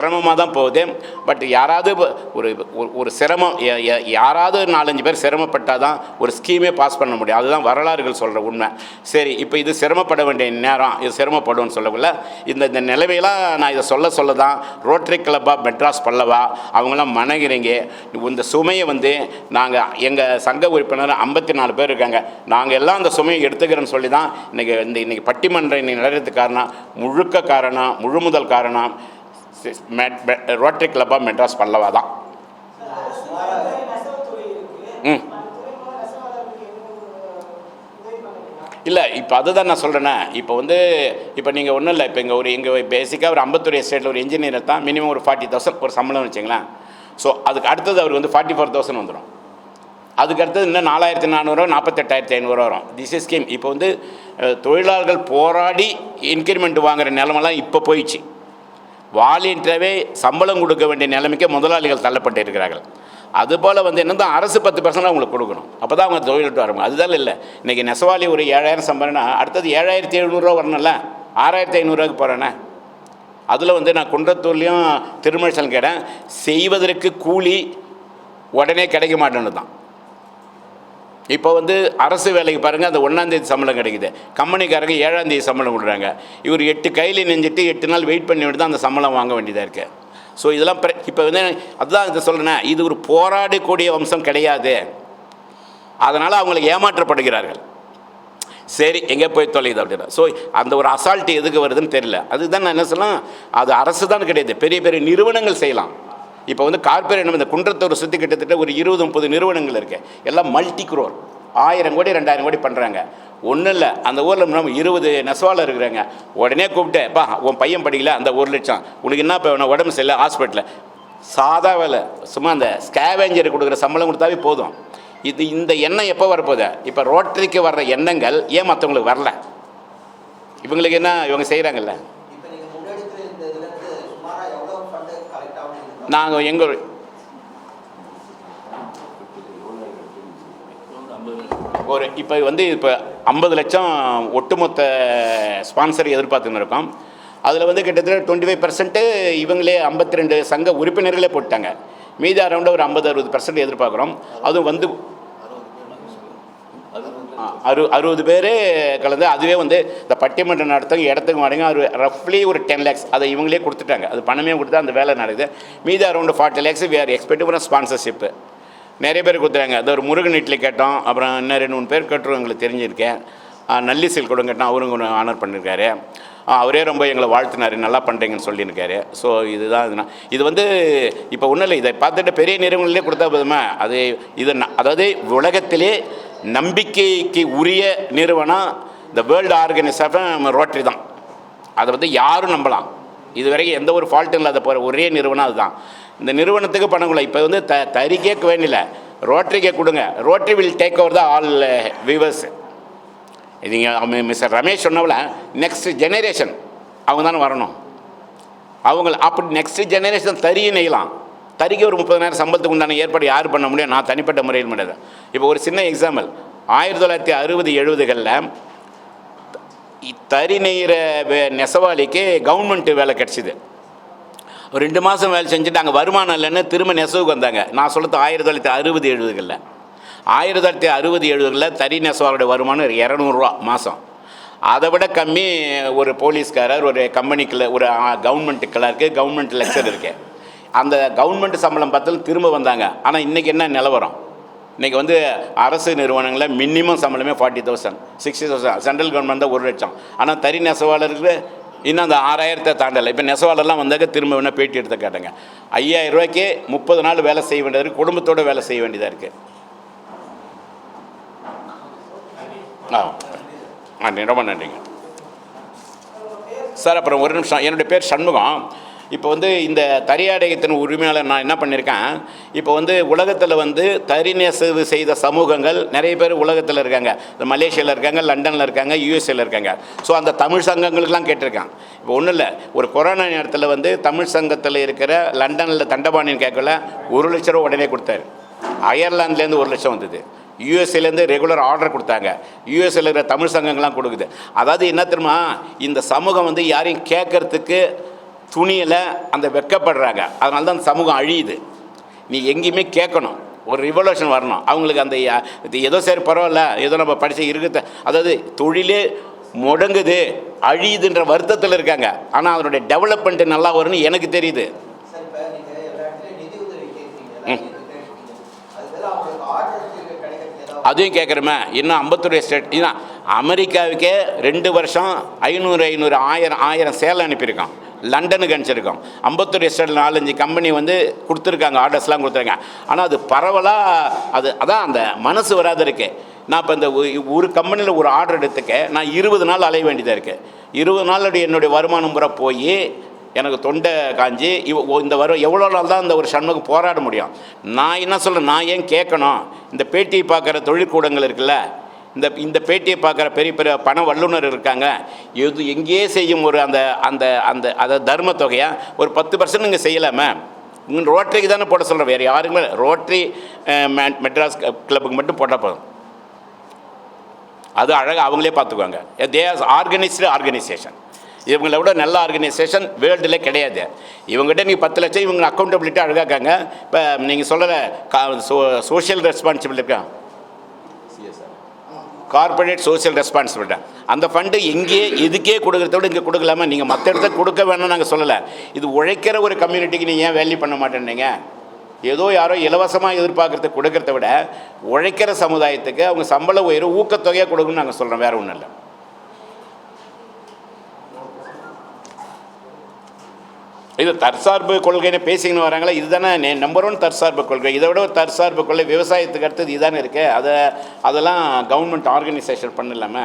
சிரமமாக தான் போகுது. பட் யாராவது ஒரு ஒரு- சிரமம் யாராவது நாலஞ்சு பேர் சிரமப்பட்டால் தான் ஒரு ஸ்கீமே பாஸ் பண்ண முடியும். அதுதான் வரலாறுகள் சொல்கிற உண்மை. சரி இப்போ இது சிரமப்பட வேண்டிய நேரம். இது சிரமப்படும்னு சொல்லக்குள்ள இந்த இந்த நிலைமையெல்லாம் நான் இதை சொல்ல சொல்ல தான் ரோட்டரி கிளப்பாக மெட்ராஸ் பல்லவா அவங்களாம் மணகிறீங்க இந்த சுமையை வந்து நாங்கள் எங்கள் சங்க உறுப்பினர் ஐம்பத்தி நாலு பேர் இருக்காங்க. நாங்கள் எல்லாம் அந்த சுமையை எடுத்துக்கிறோன்னு சொல்லி தான் இன்றைக்கி இந்த இன்றைக்கி பட்டிமன்றம் இன்னைக்கு நடக்கிறதுக்கு காரணம் முழுக்க காரணம் முழுமுதல் காரணம் ரோட்டரி கிளப்பா மெட்ராஸ் பல்லவா தான். ம். இல்லை இப்போ அதுதான் நான் சொல்கிறேனே இப்போ வந்து இப்போ நீங்கள் ஒன்றும் இல்லை. இப்போ இங்கே ஒரு இங்கே பேசிக்காக ஒரு அம்பத்தூர் எஸ்டேட்டில் ஒரு இன்ஜினியர் தான் மினிமம் ஒரு ஃபார்ட்டி தௌசண்ட் ஒரு சம்பளம் வச்சுங்களேன். ஸோ அதுக்கு அடுத்தது அவருக்கு வந்து ஃபார்ட்டி ஃபோர் தௌசண்ட் வந்துடும் அதுக்கு அடுத்தது இன்னும் நாலாயிரத்தி நானூறுரூவா நாற்பத்தெட்டாயிரத்தி ஐநூறுரூவா வரும். திஸ் இஸ் ஸ்கீம் இப்போ வந்து தொழிலாளர்கள் போராடி இன்க்ரிமெண்ட் வாங்குற நிலமெல்லாம் இப்போ போயிடுச்சு. வாலியன்றாவே சம்பளம் கொடுக்க வேண்டிய நிலைமைக்கு முதலாளிகள் தள்ளப்பட்டு இருக்கிறார்கள். அதுபோல் வந்து என்னது அரசு பத்து பர்சன்ட் அவங்களுக்கு கொடுக்கணும். அப்போ தான் அவங்க தொழிலிட்டு வரும் அதுதான் இல்லை. இன்றைக்கி நெசவாளி ஒரு ஏழாயிரம் சம்பளம்னா அடுத்தது ஏழாயிரத்தி எழுநூறுவா வரணும்ல? ஆறாயிரத்தி ஐநூறுரூவாக்கு போகிறேனே அதில் வந்து நான் குன்றத்தூர்லேயும் திருமணம் கேட்டேன் செய்வதற்கு கூலி உடனே கிடைக்க மாட்டேன்னு தான் இப்போ வந்து அரசு வேலைக்கு பாருங்கள் அந்த ஒன்றாந்தேதி சம்பளம் கிடைக்குது. கம்பெனிக்காரங்க ஏழாந்தேதி சம்பளம் கொடுக்குறாங்க. இவர் எட்டு கையில் நெஞ்சிட்டு எட்டு நாள் வெயிட் பண்ணி விட்டு தான் அந்த சம்பளம் வாங்க வேண்டியதாக இருக்குது ஸோ இதெல்லாம் பிர- இப்போ வந்து அதுதான் இதை சொல்கிறேன் இது ஒரு போராடக்கூடிய வம்சம் கிடையாது. அதனால் அவங்களுக்கு ஏமாற்றப்படுகிறார்கள். சரி எங்கே போய் தொலையுது அப்படின்னா ஸோ அந்த ஒரு அசால்ட்டு எதுக்கு வருதுன்னு தெரியல. அதுதான் நான் என்ன சொல்லலாம் அது அரசு தான் கிடையாது. பெரிய பெரிய நிறுவனங்கள் செய்யலாம். இப்போ வந்து கார்பரேட் இந்த குன்றத்தூர் சுற்றி கிட்டத்தட்ட ஒரு இருபது முப்பது நிறுவனங்கள் இருக்குது எல்லாம் மல்டி குரோர் ஆயிரம் கோடி ரெண்டாயிரம் கோடி பண்ணுறாங்க ஒன்றும் இல்லை. அந்த ஊரில் நம்ம இருபது நெசவாளர் இருக்கிறாங்க. உடனே கூப்பிட்டு பா உன் பையன் படிக்கல. அந்த ஒரு லட்சம். உனக்கு என்ன இப்போ உடம்பு சரியில்லை. ஹாஸ்பிட்டலில் சாதா வேலை. சும்மா அந்த ஸ்கேவேஞ்சர் கொடுக்குற சம்பளம் கொடுத்தாவே போதும். இது இந்த எண்ணம் எப்போ வரப்போகுது? இப்போ ரோட்டரிக்கு வர்ற எண்ணங்கள் ஏன் மற்றவங்களுக்கு வரல? இவங்களுக்கு என்ன இவங்க செய்கிறாங்கல்ல இப்போ நீங்கள் முன்னெடுக்கிற இந்த இதுலேருந்து சுமாராக எவ்வளோ ஃபண்டு கலெக்ட் ஆகும் நாங்கள் எங்கள் ஒரு இப்போ வந்து இப்போ ஐம்பது லட்சம் ஒட்டுமொத்த ஸ்பான்சர் எதிர்பார்த்துன்னு இருக்கோம். அதில் வந்து கிட்டத்தட்ட டுவெண்ட்டி ஃபைவ் பர்சன்ட்டு இவங்களே ஐம்பத்தி ரெண்டு சங்க உறுப்பினர்களே போட்டாங்க. மீதி அரௌண்ட் ஒரு ஐம்பது அறுபது பர்சன்ட் எதிர்பார்க்குறோம். அதுவும் வந்து ஆ, அறு அறுபது பேர் கலந்து அதுவே வந்து இந்த பட்டிமன்ற நடத்த இடத்துக்கு மாடுங்க ஒரு ரஃப்லி ஒரு டென் லேக்ஸ் அதை இவங்களே கொடுத்துட்டாங்க. அது பணமே கொடுத்தா அந்த வேலை நடக்குது. மீதி around forty lakhs we are expect for sponsorship நிறைய பேர் கொடுத்துறாங்க அது ஒரு முருகன் இட்லி கேட்டோம். அப்புறம் இன்னும் ரெண்டு மூணு பேர் கேட்டுரும் எங்களுக்கு தெரிஞ்சிருக்கேன். ஆ, நல்லி சில் கேட்டோம். அவரும் ஒன்று ஆனர் பண்ணியிருக்காரு அவரே ரொம்ப எங்களை வாழ்த்தினார். நல்லா பண்ணுறீங்கன்னு சொல்லியிருக்காரு. ஸோ இதுதான் இதுனா இது வந்து இப்போ ஒன்றும் இல்லை. இதை பார்த்துட்டு பெரிய நிறுவனங்களே கொடுத்தா போதுமா? அது இது அதாவது உலகத்திலே நம்பிக்கைக்கு உரிய நிறுவனம் இந்த வேர்ல்டு ஆர்கனைசேஷன் ரோட்டரி தான். அதை வந்து யாரும் நம்பலாம். இதுவரைக்கும் எந்த ஒரு ஃபால்ட்டும் இல்லாத போகிற ஒரே நிறுவனம் அதுதான். இந்த நிறுவனத்துக்கு பண்ணக்கூட இப்போ வந்து த தறிக்கே வேண்டியில. ரோட்டரிக்கே கொடுங்க. Rotary will take over the all viewers நீங்கள் மிஸ்டர் ரமேஷ் சொன்னவள நெக்ஸ்ட் ஜெனரேஷன் அவங்க தானே வரணும். அவங்க அப்படி நெக்ஸ்ட் ஜெனரேஷன் தறியும் நெய்யலாம். தறிக்கு ஒரு முப்பதாயிரம் சம்பளத்துக்கு உண்டான ஏற்பாடு யார் பண்ண முடியும்? நான் தனிப்பட்ட முறையில் முடியாது இப்போ ஒரு சின்ன எக்ஸாம்பிள் ஆயிரத்தி தொள்ளாயிரத்தி அறுபது எழுபதுகளில் தறி நெய்கிற நெசவாளிக்கு கவர்மெண்ட்டு வேலை கிடச்சிது. ஒரு ரெண்டு மாதம் வேலை செஞ்சுட்டு அங்கே வருமானம் இல்லைன்னு திரும்ப நெசவுக்கு வந்தாங்க. நான் சொல்கிறது ஆயிரத்தி தொள்ளாயிரத்தி அறுபது எழுபதுகளில். ஆயிரத்தி தொள்ளாயிரத்தி அறுபது எழுபதுகளில் தறி நெசவாளோட வருமானம் இரநூறுவா மாதம் அதை விட கம்மி ஒரு போலீஸ்காரர் ஒரு கம்பெனிக்குள்ள ஒரு கவர்மெண்ட் கிளர்க்கு கவர்மெண்ட் லெக்சர் இருக்கேன் அந்த கவர்மெண்ட் சம்பளம் பார்த்தாலும் திரும்ப வந்தாங்க. ஆனால் இன்றைக்கி என்ன நிலவரம்? இன்றைக்கி வந்து அரசு நிறுவனங்களில் மினிமம் சம்பளமே forty thousand sixty thousand central government தான் ஒரு லட்சம். ஆனால் தறி நெசவாளருக்கு இன்னும் அந்த ஆறாயிரத்தை தாண்டலை. இப்போ நெசவாளர்லாம் வந்தாக்க திரும்ப வேணால் பேட்டி எடுத்து கேட்டாங்க. ஐயாயிரம் ரூபாய்க்கே முப்பது நாள் வேலை செய்ய வேண்டியது இருக்குது குடும்பத்தோடு வேலை செய்ய வேண்டியதாக இருக்குது ஆ. நன்றி ரொம்ப நன்றிங்க. சார் அப்புறம் ஒரு நிமிஷம். என்னுடைய பேர் சண்முகம். இப்போ வந்து இந்த தறியாடகத்தின் உரிமையாளர் நான் என்ன பண்ணியிருக்கேன்? இப்போ வந்து உலகத்தில் வந்து தறி நெசவு செய்த சமூகங்கள் நிறைய பேர் உலகத்தில் இருக்காங்க. இந்த மலேசியாவில் இருக்காங்க லண்டனில் இருக்காங்க யூஎஸ்ஏல இருக்காங்க. ஸோ அந்த தமிழ் சங்கங்களுக்கெல்லாம் கேட்டிருக்கேன். இப்போ ஒன்றும் இல்லை. ஒரு கொரோனா நேரத்தில் வந்து தமிழ் சங்கத்தில் இருக்கிற லண்டனில் தண்டபாணின்னு கேட்கல ஒரு லட்ச ரூபா உடனே கொடுத்தாரு. அயர்லாந்துலேருந்து ஒரு லட்சம் வந்தது. யூஎஸ்ஏலேருந்து ரெகுலர் ஆர்டர் கொடுத்தாங்க. யூஎஸ்ஏல இருக்கிற தமிழ் சங்கங்கள்லாம் கொடுக்குது. அதாவது என்ன தெரியுமா? இந்த சமூகம் வந்து யாரையும் கேட்கறதுக்கு துணியில் அந்த வெக்கப்படுறாங்க அதனால தான் சமூகம் அழியுது. நீ எங்கேயுமே கேட்கணும். ஒரு ரிவல்யூஷன் வரணும். அவங்களுக்கு அந்த ஏதோ சரி பரவாயில்ல. ஏதோ நம்ம படித்த இருக்குது அதாவது தொழிலே முடங்குது அழியுதுன்ற வருத்தத்தில் இருக்காங்க. ஆனால் அதனுடைய டெவலப்மெண்ட் நல்லா வரும்னு எனக்கு தெரியுது. அதையும் கேட்குறோமே இன்னும் அம்பத்தூர் ஸ்டேட் இதுதான் அமெரிக்காவுக்கே ரெண்டு வருஷம் ஐநூறு ஐநூறு ஆயிரம் ஆயிரம் சேலை அனுப்பியிருக்கோம் லண்டனுக்கு அனுப்பிச்சிருக்கோம். ஐம்பத்தொரு எஸ்டேட் நாலஞ்சு கம்பெனி வந்து கொடுத்துருக்காங்க ஆர்டர்ஸ்லாம் கொடுத்துருக்காங்க. ஆனால் அது பரவலாக அது அதான் அந்த மனசு வராது இருக்குது நான் இப்போ இந்த ஒரு கம்பெனியில் ஒரு ஆர்டர் எடுத்துக்க நான் இருபது நாள் அலைய வேண்டியதாக இருக்குது இருபது நாளுடைய என்னுடைய வருமானம் பூரா போய் எனக்கு தொண்டை காஞ்சி இவ இந்த வரும் எவ்வளோ நாள் தான் இந்த ஒரு சண்முகம் போராட முடியும்? நான் என்ன சொல்கிறேன் நான் ஏன் கேட்கணும்? இந்த பேட்டியை பார்க்குற தொழிற்கூடங்கள் இருக்குல்ல இந்த இந்த பேட்டியை பார்க்குற பெரிய பெரிய பண வல்லுனர் இருக்காங்க. எது எங்கேயே செய்யும் ஒரு அந்த அந்த அந்த அதை தர்ம தொகையை? ஒரு பத்து பர்சன்ட் நீங்கள் செய்யலாமே? இங்கே ரோட்டரிக்கு தானே போட சொல்கிறேன் வேறு யாருக்குமே ரோட்டரி மெட்ராஸ் கிளப்புக்கு மட்டும் போட்டால் போதும். அது அழகாக அவங்களே பார்த்துக்குவாங்க. தே ஆர்கனைஸ்டு ஆர்கனைசேஷன் இவங்கள விட நல்ல ஆர்கனைசேஷன் வேர்ல்டில் கிடையாது. இவங்ககிட்ட நீங்கள் பத்து லட்சம் இவங்க அக்கௌண்டபிலிட்டி அழகாக்காங்க இப்போ நீங்கள் சொல்லலை கா சோ சோஷியல் ரெஸ்பான்சிபிலிட்டி இருக்கான். கார்பரேட் சோசியல் ரெஸ்பான்சிபிலிட்டி அந்த ஃபண்டு எங்கே எதுக்கே கொடுக்குறத விட இங்கே கொடுக்கலாமா? நீங்கள் மற்ற இடத்த கொடுக்க வேணும்னு நாங்கள் சொல்லலை. இது உழைக்கிற ஒரு கம்யூனிட்டிக்கு நீங்கள் ஏன் வேல்யூ பண்ண மாட்டேன்னீங்க ஏதோ யாரோ இலவசமாக எதிர்பார்க்குறத கொடுக்கறத விட உழைக்கிற சமுதாயத்துக்கு அவங்க சம்பள உயர்வு ஊக்கத்தொகையாக கொடுக்கணும்னு நாங்கள் சொல்கிறோம் வேறு ஒன்றும் இல்லை. இது தற்சார்பு கொள்கைன்னு பேசிக்கின்னு வராங்களா இதுதானே நம்பர் ஒன் தற்சார்பு கொள்கை. இதை விட தற்சார்பு கொள்கை விவசாயத்துக்கு அடுத்தது இதுதானே இருக்கு. அதை அதெல்லாம் கவர்மெண்ட் ஆர்கனைசேஷன் பண்ணலாமே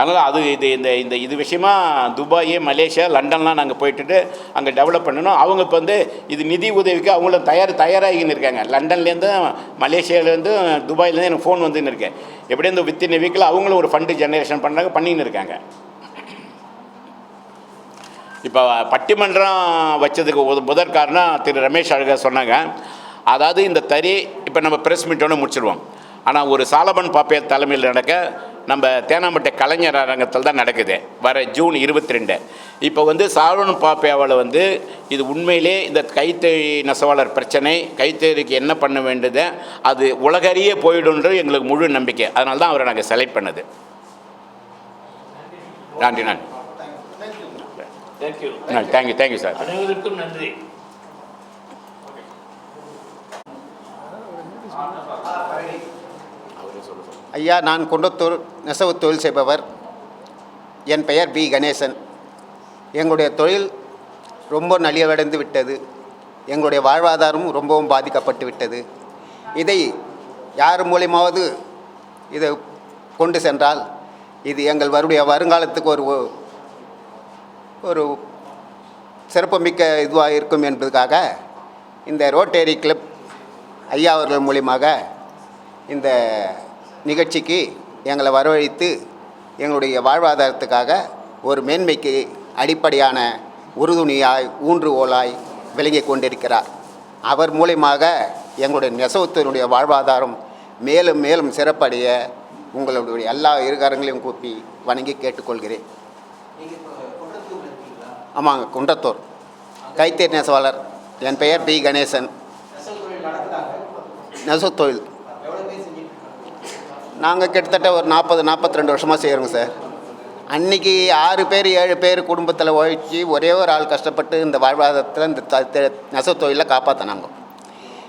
அதனால் அது இது இந்த இந்த இது விஷயமா துபாய் மலேசியா லண்டன்லாம் நாங்கள் போயிட்டுட்டு அங்கே டெவலப் பண்ணணும். அவங்க இப்போ வந்து இது நிதி உதவிக்கு அவங்களும் தயார் தயாராகின்னு இருக்காங்க. லண்டன்லேருந்து மலேசியாவிலேருந்து துபாயிலேருந்து எனக்கு ஃபோன் வந்துன்னு இருக்கேன் எப்படியும் இந்த வித்தின் வீக்கில் அவங்களும் ஒரு ஃபண்டு ஜெனரேஷன் பண்ணுறாங்க பண்ணின்னு இருக்காங்க. இப்போ பட்டிமன்றம் வச்சதுக்கு ஒரு முதற் காரணம் திரு ரமேஷ் அழகர் சொன்னாங்க. அதாவது இந்த தறி இப்போ நம்ம ப்ரெஸ் மீட்டோன்னு முடிச்சிடுவோம் ஆனால் ஒரு சாலமன் பாப்பையர் தலைமையில் நடக்க நம்ம தேனாம்பட்டை கலைஞர் அரங்கத்தில் தான் நடக்குது. வர ஜூன் இருபத்தி ரெண்டு இப்போ வந்து சாலமன் பாப்பையாவில் வந்து இது உண்மையிலே இந்த கைத்தறி நெசவாளர் பிரச்சனை கைத்தறிக்கு என்ன பண்ண வேண்டியது அது உலகறியே போயிடும்ன்றது எங்களுக்கு முழு நம்பிக்கை. அதனால தான் அவரை நாங்கள் செலக்ட் பண்ணது. நன்றி நன்றி. தேங்க்யூ தேங்க்யூ தேங்க்யூ சார் அனைவருக்கும் நன்றி. ஐயா நான் குண்டத்தூர் நெசவு தொழில் செய்பவர். என் பெயர் பி கணேசன். எங்களுடைய தொழில் ரொம்ப நலிவடைந்து விட்டது. எங்களுடைய வாழ்வாதாரமும் ரொம்பவும் பாதிக்கப்பட்டு விட்டது. இதை யார் மூலியமாவது இதை கொண்டு சென்றால் இது எங்கள் வருடைய வருங்காலத்துக்கு ஒரு ஒரு சிறப்புமிக்க இதுவாக இருக்கும் என்பதுக்காக இந்த ரோட்டேரி கிளப் ஐயா அவர்கள் மூலியமாக இந்த நிகழ்ச்சிக்கு எங்களை வரவழைத்து எங்களுடைய வாழ்வாதாரத்துக்காக ஒரு மேன்மைக்கு அடிப்படையான உறுதுணையாய் ஊன்றுகோலாய் விளங்கி கொண்டிருக்கிறார். அவர் மூலியமாக எங்களுடைய நெசவுத்தினுடைய வாழ்வாதாரம் மேலும் மேலும் சிறப்படைய உங்களுடைய எல்லா இருகாரங்களையும் கூப்பி வணங்கி கேட்டுக்கொள்கிறேன் நீங்கள் இப்போ குன்றத்தூர்ல இருக்கீங்களா ஆமாங்க குண்டத்தூர். கைத்தேர் நெசவாளர். என் பெயர் பி கணேசன். நெசவு தொழில். நாங்கள் கிட்டத்தட்ட ஒரு நாற்பது நாற்பத்தி ரெண்டு வருஷமாக செய்கிறோங்க சார். அன்றைக்கி ஆறு பேர் ஏழு பேர் குடும்பத்தில் உழைச்சி ஒரே ஒரு ஆள் கஷ்டப்பட்டு இந்த வாழ்வாதாரத்தில் இந்த த- நெசவு தொழிலை காப்பாற்றினாங்க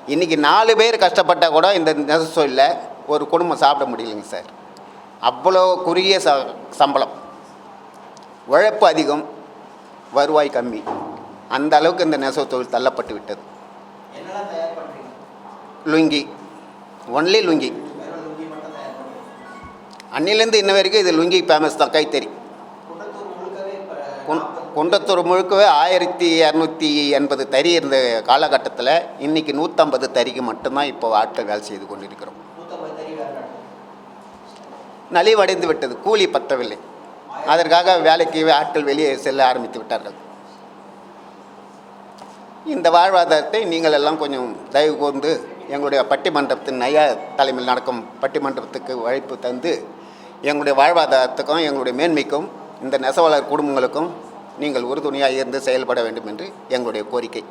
இன்றைக்கி நாலு பேர் கஷ்டப்பட்டால் கூட இந்த நெசவு தொழிலில் ஒரு குடும்பம் சாப்பிட முடியலைங்க சார். அவ்வளோ குறுகிய ச சம்பளம். உழைப்பு அதிகம். வருவாய் கம்மி. அந்த அளவுக்கு இந்த நெசவு தொழில் தள்ளப்பட்டு விட்டது. லுங்கி. ஒன்லி லுங்கி. அன்னிலேருந்து இன்ன வரைக்கும் இது லுங்கி ஃபேமஸ் தான் கைத்தறி. குன்றத்தூர் முழுக்கவே ஆயிரத்தி இரநூத்தி எண்பது தறி இருந்த காலகட்டத்தில் இன்றைக்கி நூற்றம்பது தறிக்கு மட்டும்தான் இப்போ ஆட்கள் வேலை செய்து கொண்டிருக்கிறோம். நலிவடைந்து விட்டது கூலி பற்றவில்லை அதற்காக வேலைக்கு ஆட்கள் வெளியே செல்ல ஆரம்பித்து விட்டார்கள். இந்த வாழ்வாதாரத்தை நீங்கள் எல்லாம் கொஞ்சம் தயவு கூர்ந்து எங்களுடைய பட்டிமன்றத்தின் நையா தலைமையில் நடக்கும் பட்டிமன்றத்துக்கு அழைப்பு தந்து எங்களுடைய வாழ்வாதாரத்துக்கும் எங்களுடைய மேன்மைக்கும் இந்த நெசவாளர் குடும்பங்களுக்கும் நீங்கள் உறுதுணையாக இருந்து செயல்பட வேண்டும் என்று எங்களுடைய கோரிக்கை.